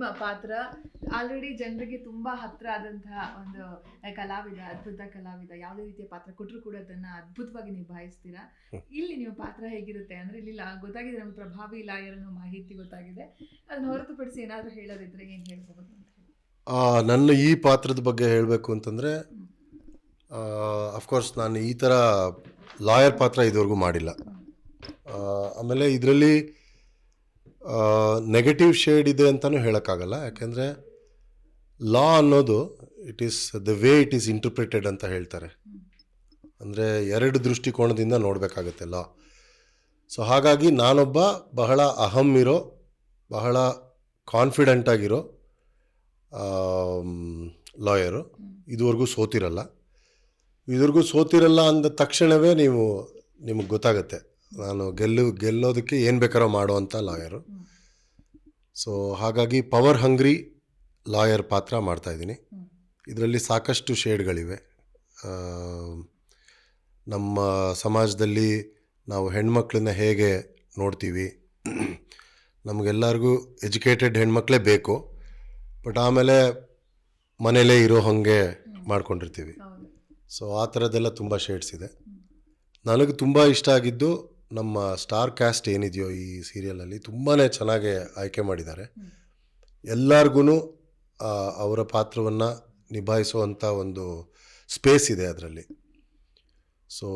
ನಿಮ್ಮ ಪಾತ್ರ ಆಲ್ರೆಡಿ ಜನರಿಗೆ ತುಂಬಾ ಹತ್ರ ಆದಂತಹ ಒಂದು ಕಲಾವಿದ, ಅದ್ಭುತ ಕಲಾವಿದ ಯಾವುದೇ ರೀತಿಯ ಪಾತ್ರ ಕೊಟ್ಟರು ಕೂಡ ಅದನ್ನ ಅದ್ಭುತವಾಗಿ ನಿಭಾಯಿಸ್ತೀರಾ? ಇಲ್ಲಿ ನಿಮ್ಮ ಪಾತ್ರ ಹೇಗಿರುತ್ತೆ? ಅಂದ್ರೆ ಇಲ್ಲಿ ಗೊತ್ತಾಗಿದೆ ನಮ್ಗೆ ಪ್ರಭಾವಿ ಲಾಯರ್ ಅನ್ನೋ ಮಾಹಿತಿ ಗೊತ್ತಾಗಿದೆ. ಅದನ್ನ ಹೊರತುಪಡಿಸಿ ಏನಾದರೂ ಹೇಳೋದಿದ್ರೆ ಏನು ಹೇಳ್ಬೋದು ನನ್ನ ಈ ಪಾತ್ರದ ಬಗ್ಗೆ ಹೇಳಬೇಕು ಅಂತಂದರೆ ಅಫ್ಕೋರ್ಸ್ ನಾನು ಈ ಥರ ಲಾಯರ್ ಪಾತ್ರ ಇದುವರೆಗೂ ಮಾಡಿಲ್ಲ. ಆಮೇಲೆ ಇದರಲ್ಲಿ ನೆಗೆಟಿವ್ ಶೇಡ್ ಇದೆ ಅಂತಲೂ ಹೇಳೋಕ್ಕಾಗಲ್ಲ. ಯಾಕೆಂದರೆ ಲಾ ಅನ್ನೋದು it is the way it is interpreted ಅಂತ ಹೇಳ್ತಾರೆ. ಅಂದರೆ ಎರಡು ದೃಷ್ಟಿಕೋನದಿಂದ ನೋಡಬೇಕಾಗತ್ತೆ ಲಾ ಸೊ ಹಾಗಾಗಿ ನಾನೊಬ್ಬ ಬಹಳ ಅಹಂ ಇರೋ, ಬಹಳ ಕಾನ್ಫಿಡೆಂಟ್ ಆಗಿರೋ ಲಾಯರು ಇದುವರೆಗೂ ಸೋತಿರಲ್ಲ. ಇದುವರೆಗೂ ಸೋತಿರಲ್ಲ ಅಂದ ತಕ್ಷಣವೇ ನೀವು, ನಿಮಗೆ ಗೊತ್ತಾಗುತ್ತೆ. ನಾನು ಗೆಲ್ಲು ಗೆಲ್ಲೋದಕ್ಕೆ ಏನು ಬೇಕಾರೋ ಮಾಡುವಂಥ ಲಾಯರು. ಸೊ ಹಾಗಾಗಿ ಪವರ್ ಹಂಗ್ರಿ ಲಾಯರ್ ಪಾತ್ರ ಮಾಡ್ತಾಯಿದ್ದೀನಿ ಇದರಲ್ಲಿ ಸಾಕಷ್ಟು ಶೇಡ್ಗಳಿವೆ. ನಮ್ಮ ಸಮಾಜದಲ್ಲಿ ನಾವು ಹೆಣ್ಮಕ್ಳನ್ನ ಹೇಗೆ ನೋಡ್ತೀವಿ? ನಮಗೆಲ್ಲರಿಗೂ ಎಜುಕೇಟೆಡ್ ಹೆಣ್ಮಕ್ಳೇ ಬೇಕು. ಬಟ್ ಆಮೇಲೆ ಮನೇಲೇ ಇರೋ ಹಾಗೆ ಮಾಡ್ಕೊಂಡಿರ್ತೀವಿ. ಸೊ ಆ ಥರದ್ದೆಲ್ಲ ತುಂಬ ಶೇಡ್ಸ್ ಇದೆ. ನನಗೆ ತುಂಬ ಇಷ್ಟ ಆಗಿದ್ದು ನಮ್ಮ ಸ್ಟಾರ್ ಕ್ಯಾಸ್ಟ್ ಏನಿದೆಯೋ ಈ ಸೀರಿಯಲಲ್ಲಿ ತುಂಬಾ ಚೆನ್ನಾಗಿ ಆಯ್ಕೆ ಮಾಡಿದ್ದಾರೆ. ಎಲ್ಲರಿಗೂ ಅವರ ಪಾತ್ರವನ್ನು ನಿಭಾಯಿಸುವಂಥ ಒಂದು ಸ್ಪೇಸ್ ಇದೆ ಅದರಲ್ಲಿ. ಸೊ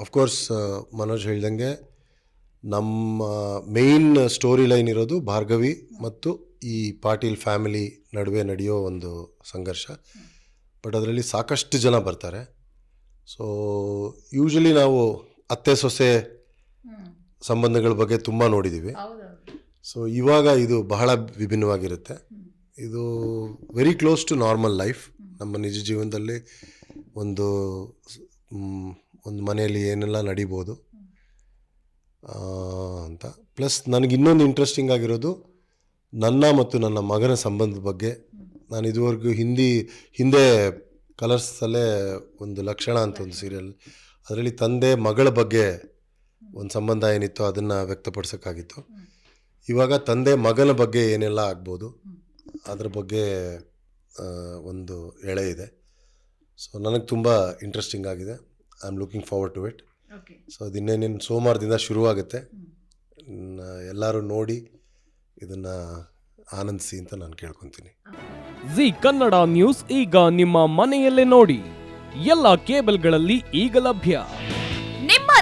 ಅಫ್ಕೋರ್ಸ್ ಮನೋಜ್ ಹೇಳ್ದಂಗೆ ನಮ್ಮ ಮೇಯ್ನ್ ಸ್ಟೋರಿ ಲೈನ್ ಇರೋದು ಭಾರ್ಗವಿ ಮತ್ತು ಈ ಪಾಟೀಲ್ ಫ್ಯಾಮಿಲಿ ನಡುವೆ ನಡೆಯೋ ಒಂದು ಸಂಘರ್ಷ. ಬಟ್ ಅದರಲ್ಲಿ ಸಾಕಷ್ಟು ಜನ ಬರ್ತಾರೆ. ಸೊ ಯೂಶಲಿ ನಾವು ಅತ್ತೆ ಸೊಸೆ ಸಂಬಂಧಗಳ ಬಗ್ಗೆ ತುಂಬ ನೋಡಿದ್ದೀವಿ ಸೊ ಇವಾಗ ಇದು ಬಹಳ ವಿಭಿನ್ನವಾಗಿರುತ್ತೆ. ಇದು very close to normal life ನಮ್ಮ ನಿಜ ಜೀವನದಲ್ಲಿ ಒಂದು ಒಂದು ಮನೆಯಲ್ಲಿ ಏನೆಲ್ಲ ನಡಿಬೋದು ಅಂತ. ಪ್ಲಸ್ ನನಗೆ ಇನ್ನೊಂದು ಇಂಟ್ರೆಸ್ಟಿಂಗ್ ಆಗಿರೋದು ನನ್ನ ಮತ್ತು ನನ್ನ ಮಗನ ಸಂಬಂಧದ ಬಗ್ಗೆ. ನಾನು ಇದುವರೆಗೂ ಹಿಂದಿ ಹಿಂದೆ ಕಲರ್ಸಲ್ಲೇ ಒಂದು ಲಕ್ಷಣ ಅಂತ ಒಂದು ಸೀರಿಯಲ್ ಅದರಲ್ಲಿ ತಂದೆ ಮಗಳ ಬಗ್ಗೆ ಒಂದು ಸಂಬಂಧ ಏನಿತ್ತು ಅದನ್ನು ವ್ಯಕ್ತಪಡಿಸೋಕ್ಕಾಗಿತ್ತು. ಇವಾಗ ತಂದೆ ಮಗನ ಬಗ್ಗೆ ಏನೆಲ್ಲ ಆಗ್ಬೋದು ಅದ್ರ ಬಗ್ಗೆ ಒಂದು ಎಳೆ ಇದೆ. ಸೊ ನನಗೆ ತುಂಬ ಇಂಟ್ರೆಸ್ಟಿಂಗ್ ಆಗಿದೆ. I am looking forward to it okay so ಅದಿನ್ನೇನೇನು ಸೋಮವಾರದಿಂದ ಶುರುವಾಗುತ್ತೆ. ಎಲ್ಲರೂ ನೋಡಿ ಇದನ್ನು ಆನಂದಿಸಿ ಅಂತ ನಾನು ಕೇಳ್ಕೊತೀನಿ. ಜಿ ಕನ್ನಡ ನ್ಯೂಸ್ ಈಗ ನಿಮ್ಮ ಮನೆಯಲ್ಲೇ ನೋಡಿ. ಎಲ್ಲ ಕೇಬಲ್ಗಳಲ್ಲಿ ಈಗ ಲಭ್ಯ.